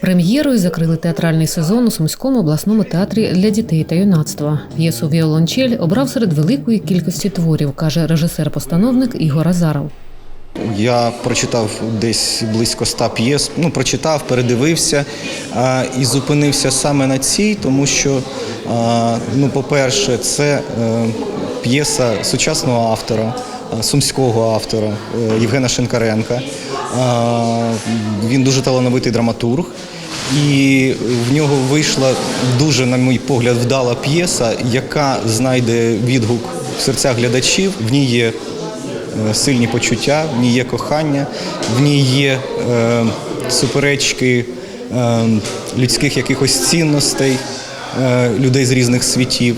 Прем'єрою закрили театральний сезон у Сумському обласному театрі для дітей та юнацтва. П'єсу Віолончель обрав серед великої кількості творів, каже режисер-постановник Ігор Азаров. Я прочитав десь близько ста п'єс. Ну, прочитав, передивився а, і зупинився саме на цій, тому що, а, ну, по-перше, це е, п'єса сучасного автора, а, сумського автора е, Євгена Шинкаренка. Він дуже талановитий драматург. І в нього вийшла дуже, на мій погляд, вдала п'єса, яка знайде відгук в серцях глядачів. В ній є е, сильні почуття, в ній є кохання, в ній є е, суперечки е, людських якихось цінностей, е, людей з різних світів.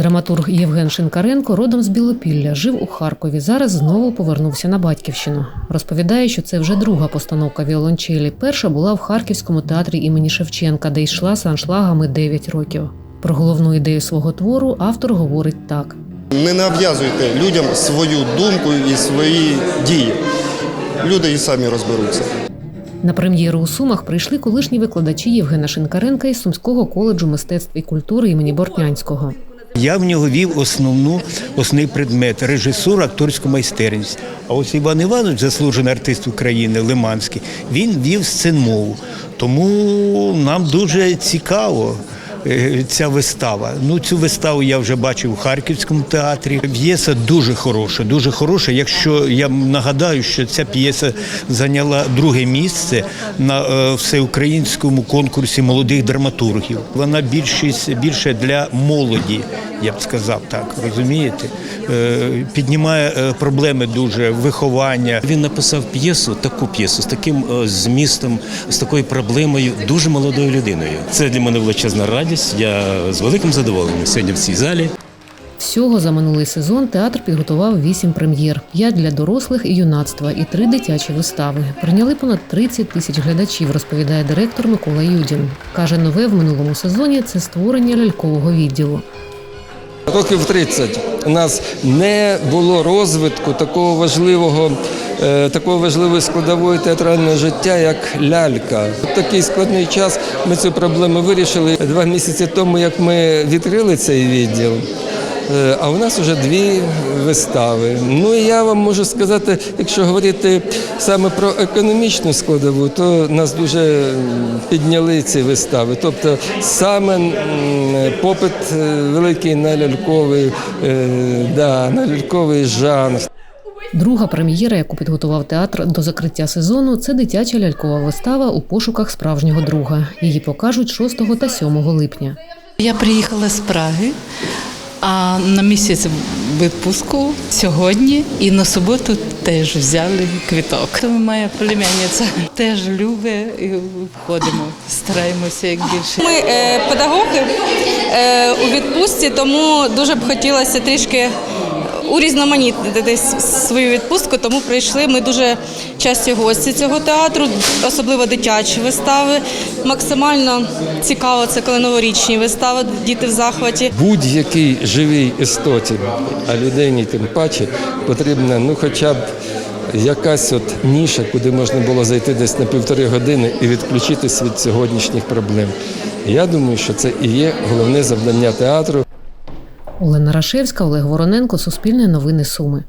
Драматург Євген Шинкаренко родом з Білопілля, жив у Харкові. Зараз знову повернувся на батьківщину. Розповідає, що це вже друга постановка віолончелі. Перша була в Харківському театрі імені Шевченка, де йшла з аншлагами 9 років. Про головну ідею свого твору автор говорить так. Не нав'язуйте людям свою думку і свої дії. Люди і самі розберуться. На прем'єру у Сумах прийшли колишні викладачі Євгена Шинкаренка із Сумського коледжу мистецтв і культури імені Бортнянського. Я в нього вів основну основний предмет режисуру, акторську майстерність. А ось Іван Іванович, заслужений артист України Лиманський, він вів сценмову. Тому нам дуже цікаво. Е, Ця вистава. Ну, цю виставу я вже бачив у Харківському театрі. П'єса дуже хороша, дуже хороша. Якщо я нагадаю, що ця п'єса зайняла друге місце на е, всеукраїнському конкурсі молодих драматургів. Вона більшість більше для молоді, я б сказав так. Розумієте? Е, піднімає проблеми дуже виховання. Він написав п'єсу, таку п'єсу з таким змістом, з такою проблемою, дуже молодою людиною. Це для мене величезна радість. Я з великим задоволенням сьогодні в цій залі. Всього за минулий сезон театр підготував вісім прем'єр: п'ять для дорослих і юнацтва і три дитячі вистави. Прийняли понад 30 тисяч глядачів, розповідає директор Микола Юдін. Каже, нове в минулому сезоні це створення лялькового відділу. Років 30 у нас не було розвитку такого важливого, е, такого важливої складової театрального життя, як лялька. В такий складний час ми цю проблему вирішили два місяці тому, як ми відкрили цей відділ. Е, А у нас вже дві вистави. Ну і я вам можу сказати, якщо говорити саме про економічну складову, то нас дуже підняли ці вистави. Тобто саме попит е, великий на ляльковий, да, на ляльковий жанр. Друга прем'єра, яку підготував театр до закриття сезону, це дитяча лялькова вистава у пошуках справжнього друга. Її покажуть 6 та 7 липня. Я приїхала з Праги, а на місяць відпустку сьогодні і на суботу теж взяли квіток. Моя племянниця теж любить і входимо, стараємося як більше. Ми е, педагоги е, у відпустці, тому дуже б хотілося трішки урізноманітнити десь свою відпустку, тому прийшли. Ми дуже часті гості цього театру, особливо дитячі вистави. Максимально цікаво це коли новорічні вистави, діти в захваті. Будь-якій живій істоті, а людині тим паче потрібна ну хоча б якась от ніша, куди можна було зайти десь на півтори години і відключитись від сьогоднішніх проблем. Я думаю, що це і є головне завдання театру. Олена Рашевська, Олег Вороненко, Суспільне новини Суми.